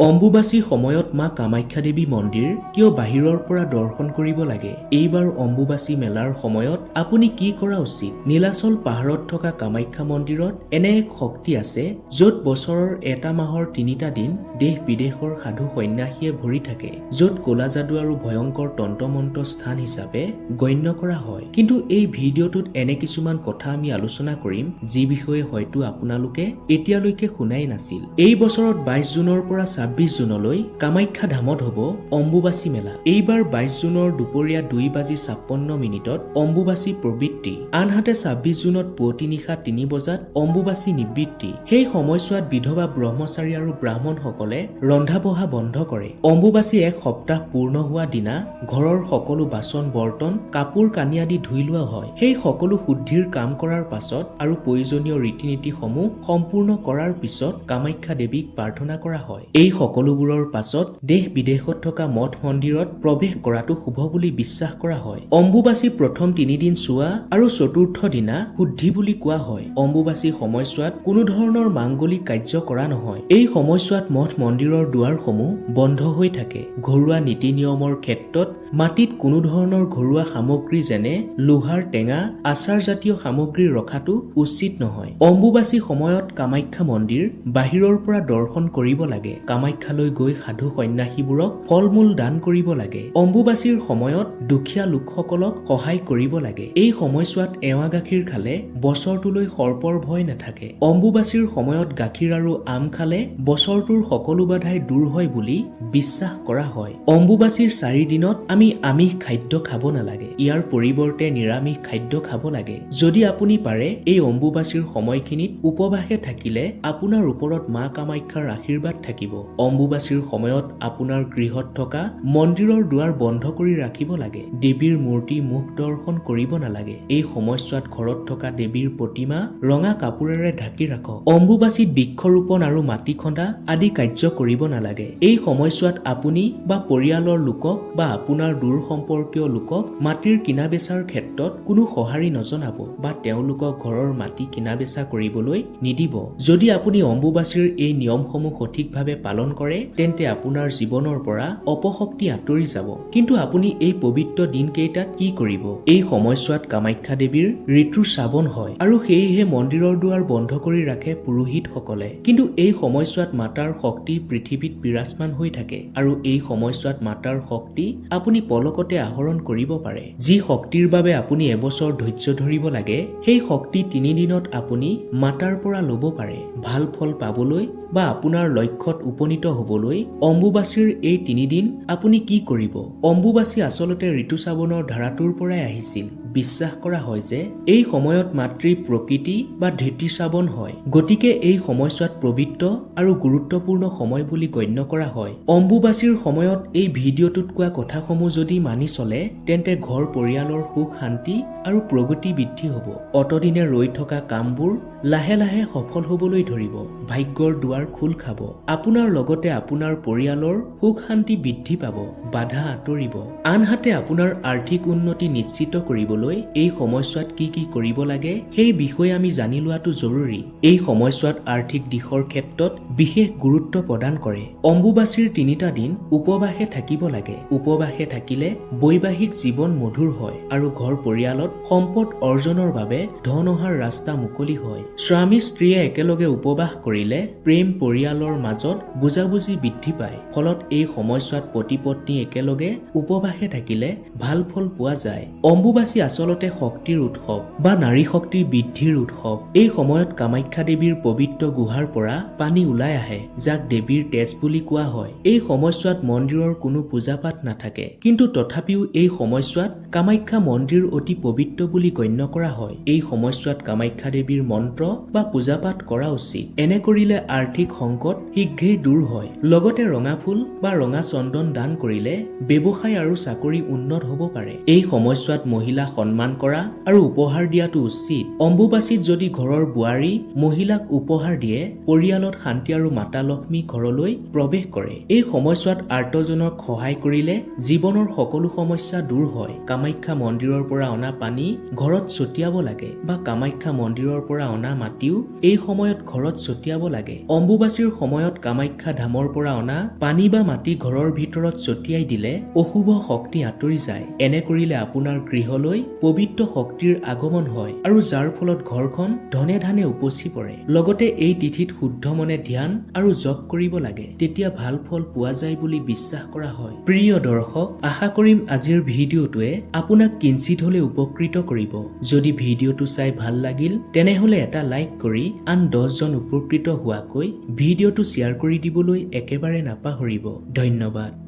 অম্বুবাচীৰ সময়ত মা কামাখ্যা দেৱী মন্দিৰ কিয় বাহিৰৰ পৰা দৰ্শন কৰিব লাগে? এইবাৰ অম্বুবাচী মেলাৰ সময়ত আপুনি কি কৰা উচিত? নীলাচল পাহাৰত থকা কামাখ্যা মন্দিৰত এনে এক শক্তি আছে য'ত বছৰৰ এটা মাহৰ তিনিটা দিন দেশ বিদেশৰ সাধু সন্যাসীয়ে ভৰি থাকে য'ত ক'লা যাদু আৰু ভয়ংকৰ তন্ত্ৰমন্ত্ৰ স্থান হিচাপে গণ্য কৰা হয়। কিন্তু এই ভিডিঅ'টোত এনে কিছুমান কথা আমি আলোচনা কৰিম যি বিষয়ে হয়তো আপোনালোকে এতিয়ালৈকে শুনাই নাছিল। এই বছৰত বাইশ জুনৰ পৰা ছাব্বিশ জুনলৈ কামাখ্যা ধামত হ'ব অম্বুবাচী মেলা। এইবাৰ বাইশ জুনৰ দুপৰীয়া দুই বাজি ছাপন্ন মিনিটত অম্বুবাচী প্ৰবৃত্তি। আনহাতে ছাব্বিশ জুনত পুৱতি নিশা তিনি বজাত অম্বুবাচী নিবৃত্তি। সেই সময়ছোৱাত বিধৱা ব্ৰহ্মচাৰী আৰু ব্ৰাহ্মণসকলে ৰন্ধা বঢ়া বন্ধ কৰে। অম্বুবাচী এক সপ্তাহ পূৰ্ণ হোৱা দিনা ঘৰৰ সকলো বাচন বৰ্তন কাপোৰ কানি আদি ধুই লোৱা হয়। সেই সকলো শুদ্ধিৰ কাম কৰাৰ পাছত আৰু প্ৰয়োজনীয় ৰীতি নীতিসমূহ সম্পূৰ্ণ কৰাৰ পিছত কামাখ্যা দেৱীক প্ৰাৰ্থনা কৰা হয়। এই সকলোবোৰৰ পাছত দেশ বিদেশত থকা মঠ মন্দিৰত প্ৰৱেশ কৰাটো শুভ বুলি বিশ্বাস কৰা হয়। অম্বুবাচী প্ৰথম তিনিদিন চোৱা আৰু চতুৰ্থ দিনা শুদ্ধি বুলি কোৱা হয়। অম্বুবাচী সময়ছোৱাত কোনো ধৰণৰ মাংগলিক কাৰ্য কৰা নহয়। এই সময়ছোৱাত মঠ মন্দিৰৰ দুৱাৰসমূহ বন্ধ হৈ থাকে। ঘৰুৱা নীতি নিয়মৰ ক্ষেত্ৰত মাটিত কোনো ধৰণৰ ঘৰুৱা সামগ্ৰী যেনে লোহাৰ টেঙা আচাৰজাতীয় সামগ্ৰী ৰখাটো উচিত নহয়। অম্বুবাচী সময়ত কামাখ্যা মন্দিৰ বাহিৰৰ পৰা দৰ্শন কৰিব লাগে। কামাখ্যালৈ গৈ সাধু সন্যাসীবোৰক ফল মূল দান কৰিব লাগে। অম্বুবাচীৰ সময়ত দুখীয়া লোকসকলক সহায় কৰিব লাগে। এই সময়ছোৱাত এৱা গাখীৰ খালে বছৰটোলৈ সৰ্পৰ ভয় নাথাকে। অম্বুবাচীৰ সময়ত গাখীৰ আৰু আম খালে বছৰটোৰ সকলো বাধাই দূৰ হয় বুলি বিশ্বাস কৰা হয়। অম্বুবাচীৰ চাৰি দিনত আমি আমিষ খাদ্য খাব নালাগে। ইয়াৰ পৰিৱৰ্তে নিৰামিষ খাদ্য খাব লাগে। যদি আপুনি পাৰে এই অম্বুবাচীৰ সময়খিনিত উপবাসে থাকিলে আপোনাৰ ওপৰত মা কামাখ্যাৰ আশীৰ্বাদ থাকিব। অম্বুবাচীৰ সময়ত আপোনাৰ গৃহত থকা মন্দিৰৰ দুৱাৰ বন্ধ কৰি ৰাখিব লাগে। দেৱীৰ মূৰ্তি মুখ দৰ্শন কৰিব নালাগে। এই সময়ছোৱাত ঘৰত থকা দেৱীৰ প্ৰতিমা ৰঙা কাপোৰেৰে ঢাকি ৰাখক। অম্বুবাচীত বৃক্ষৰোপণ আৰু মাটি খন্দা আদি কাৰ্য কৰিব নালাগে। এই সময়ছোৱাত আপুনি বা পৰিয়ালৰ লোকক বা আপোনাৰ দূৰ সম্পৰ্কীয় লোকক মাটিৰ কিনা বেচাৰ ক্ষেত্ৰত কোনো সঁহাৰি নজনাব বা তেওঁলোকক ঘৰৰ মাটি কিনা বেচা কৰিবলৈ নিদিব। যদি আপুনি অম্বুবাচীৰ এই নিয়মসমূহ সঠিকভাৱে পালন কৰে তেন্তে আপোনাৰ জীৱনৰ পৰা অপশক্তি আঁতৰি যাব। কিন্তু আপুনি এই পবিত্ৰ দিনকেইটাত কি কৰিব? এই সময়ছোৱাত কামাখ্যা দেৱীৰ ঋতুৰ শ্ৰাৱণ হয় আৰু সেয়েহে মন্দিৰৰ দুৱাৰ বন্ধ কৰি ৰাখে পুৰোহিতসকলে। কিন্তু এই সময়ছোৱাত মাতাৰ শক্তি পৃথিৱীত বিৰাজমান হৈ থাকে আৰু এই সময়ছোৱাত মাতাৰ শক্তি আপুনি পলকতে আহৰণ কৰিব পাৰে। যি শক্তিৰ বাবে আপুনি এবছৰ ধৈৰ্য ধৰিব লাগে সেই শক্তি তিনিদিনত আপুনি মাতাৰ পৰা ল'ব পাৰে। ভাল ফল পাবলৈ বা আপোনাৰ লক্ষ্যত উপনীত হ'বলৈ অম্বুবাচীৰ এই তিনিদিন আপুনি কি কৰিব? অম্বুবাচী আচলতে ঋতুশ্ৰাৱণৰ ধাৰাটোৰ পৰাই আহিছিল। বিশ্বাস কৰা হয় যে এই সময়ত মাতৃ প্ৰকৃতি বা ধৃতি শ্ৰাৱণ হয়। গতিকে এই সময়ছোৱাত পবিত্ৰ আৰু গুৰুত্বপূৰ্ণ সময় বুলি গণ্য কৰা হয়। অম্বুবাচীৰ সময়ত এই ভিডিঅ'টোত কোৱা কথাসমূহ যদি মানি চলে তেন্তে ঘৰ পৰিয়ালৰ সুখ শান্তি আৰু প্ৰগতি বৃদ্ধি হ'ব। অতদিনে ৰৈ থকা কামবোৰ লাহে লাহে সফল হ'বলৈ ধৰিব। ভাগ্যৰ দুৱাৰ খোল খাব। আপোনাৰ লগতে আপোনাৰ পৰিয়ালৰ সুখ শান্তি বৃদ্ধি পাব। বাধা আঁতৰিব। আনহাতে আপোনাৰ আৰ্থিক উন্নতি নিশ্চিত কৰিবলৈ এই সময়ছোৱাত কি কি কৰিব লাগে সেই বিষয়ে আমি জানি লোৱাটো জৰুৰী। এই সময়ছোৱাত আৰ্থিক দিশৰ ক্ষেত্ৰত বিশেষ গুৰুত্ব প্ৰদান কৰে। অম্বুবাচীৰ তিনিটা দিন উপবাসে থাকিব লাগে। উপবাসে থাকিলে বৈবাহিক জীৱন মধুৰ হয় আৰু ঘৰ পৰিয়ালত সম্পদ অৰ্জনৰ বাবে ধন অহাৰ ৰাস্তা মুকলি হয়। স্বামী স্ত্ৰীয়ে একেলগে উপবাস কৰিলে প্ৰেম পৰিয়ালৰ মাজত বুজাবুজি বৃদ্ধি পায়। ফলত এই সময়ছোৱাত পতি পত্নী একেলগে উপবাসে থাকিলে ভাল ফল পোৱা যায়। অম্বুবাচী আচলতে শক্তিৰ উৎসৱ বা নাৰী শক্তিৰ বৃদ্ধিৰ উৎসৱ। এই সময়ত কামাখ্যা দেৱীৰ পবিত্ৰ গুহাৰ পৰা পানী ওলাই আহে যাক দেৱীৰ তেজ বুলি কোৱা হয়। এই সময়ছোৱাত মন্দিৰৰ কোনো পূজা পাঠ নাথাকে। কিন্তু তথাপিও এই সময়ছোৱাত কামাখ্যা মন্দিৰ অতি পবিত্ৰ বুলি গণ্য কৰা হয়। এই সময়ছোৱাত কামাখ্যা দেৱীৰ মন্ত্ৰ বা পূজা পাঠ কৰা উচিত। এনে কৰিলে আৰ্থিক সংকট শীঘ্ৰেই দূৰ হয়। লগতে ৰঙা ফুল বা ৰঙা চন্দন দান কৰিলে ব্যৱসায় আৰু চাকৰি উন্নত হ'ব পাৰে। এই সময়ছোৱাত মহিলা সন্মান কৰা আৰু উপহাৰ দিয়াটো উচিত। অম্বুবাচীত যদি ঘৰৰ বোৱাৰী মহিলাক উপহাৰ দিয়ে পৰিয়ালত শান্তি আৰু মাতা লক্ষ্মী ঘৰলৈ প্ৰৱেশ কৰে। এই সময়ছোৱাত আৰ্তজনক সহায় কৰিলে জীৱনৰ সকলো সমস্যা দূৰ হয়। কামাখ্যা মন্দিৰৰ পৰা অনা পানী ঘৰত ছটিয়াব লাগে বা কামাখ্যা মন্দিৰৰ পৰা অনা মাটিও এই সময়ত ঘৰত ছটিয়াব লাগে। অম্বুবাচীৰ সময়ত কামাখ্যা ধামৰ পৰা অনা পানী বা মাটি ঘৰৰ ভিতৰত ছটিয়াই দিলে অশুভ শক্তি আঁতৰি যায়। এনে কৰিলে আপোনাৰ গৃহলৈ পবিত্ৰ শক্তিৰ আগমন হয় আৰু যাৰ ফলত ঘৰখন ধনে ধানে উপচি পৰে। লগতে এই তিথিত শুদ্ধ মনে ধ্যান আৰু জপ কৰিব লাগে। তেতিয়া ভাল ফল পোৱা যায় বুলি বিশ্বাস কৰা হয়। প্ৰিয় দৰ্শক আশা কৰিম আজিৰ ভিডিঅ'টোৱে আপোনাক কিঞ্চিত হলে উপকৃত কৰিব। যদি ভিডিঅ'টো চাই ভাল লাগিল তেনেহলে এটা লাইক কৰি আন দহজন উপকৃত হোৱাকৈ ভিডিঅ'টো শ্বেয়াৰ কৰি দিবলৈ একেবাৰে নাপাহৰিব। ধন্যবাদ।